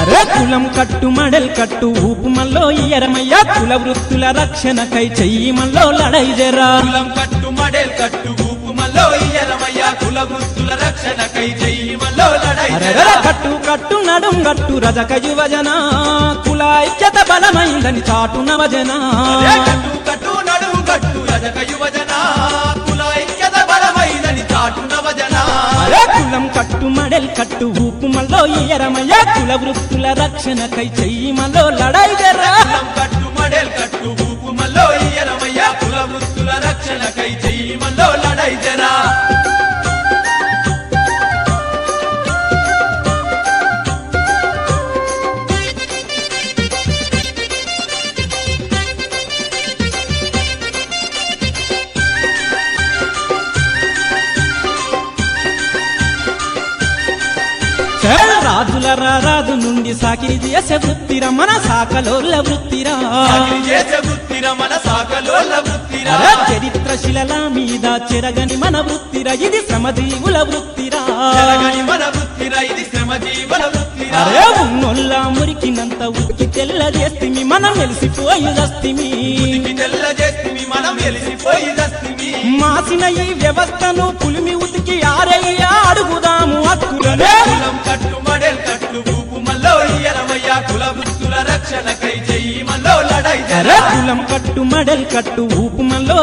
అరే కులం కట్టు మడల్ కట్టు ఊపు మల్లో ఇయరమయ్య కుల వృత్తుల రక్షణకై చెయ్యి మల్లో లడై జరా కులం కట్టు మడేల్ కట్టు ఊపు మల్లో ఇయ్యరమయ్య కుల వృత్తుల రక్షణకై చెయ్యి మల్లో లడై అరెర కట్టు కట్టు నడుం గట్టు రజక యువజన కుల ఐక్యత బలమైందని చాటు నవజన అరే కట్టు కట్టు నడుము కట్టు రజక యువజన కుల ఐక్యత బలమైనని చాటు నవజన కులం కట్టు మడల్ కట్టు ఊపు మల్లో ఇయరమయ్య కుల వృత్తుల రక్షణకై చెయ్యి మల్లో లడై రారాజు నుండి సాకిరి చేసే వృత్తిరా మన సాకలోల వృత్తిరా. చరిత్ర శిలల మీద చెరగని మన వృత్తిరా ఇది శ్రమజీవుల వృత్తిరా. అరే ఉన్నొల్ల మురికినంత ఉతికి తెల్ల చేస్తిమి మనం వెలిసిపోయి దస్తిమి ఉతికి తెల్ల చేస్తిమి మనం వెలిసిపోయి దస్తిమి మాసిన ఈ వ్యవస్థను పులిమి ఉతికి ఆరయ్య అడుగుదాము హక్కులనే కులం కట్టు మడల్ కట్టు ఊపు మనలో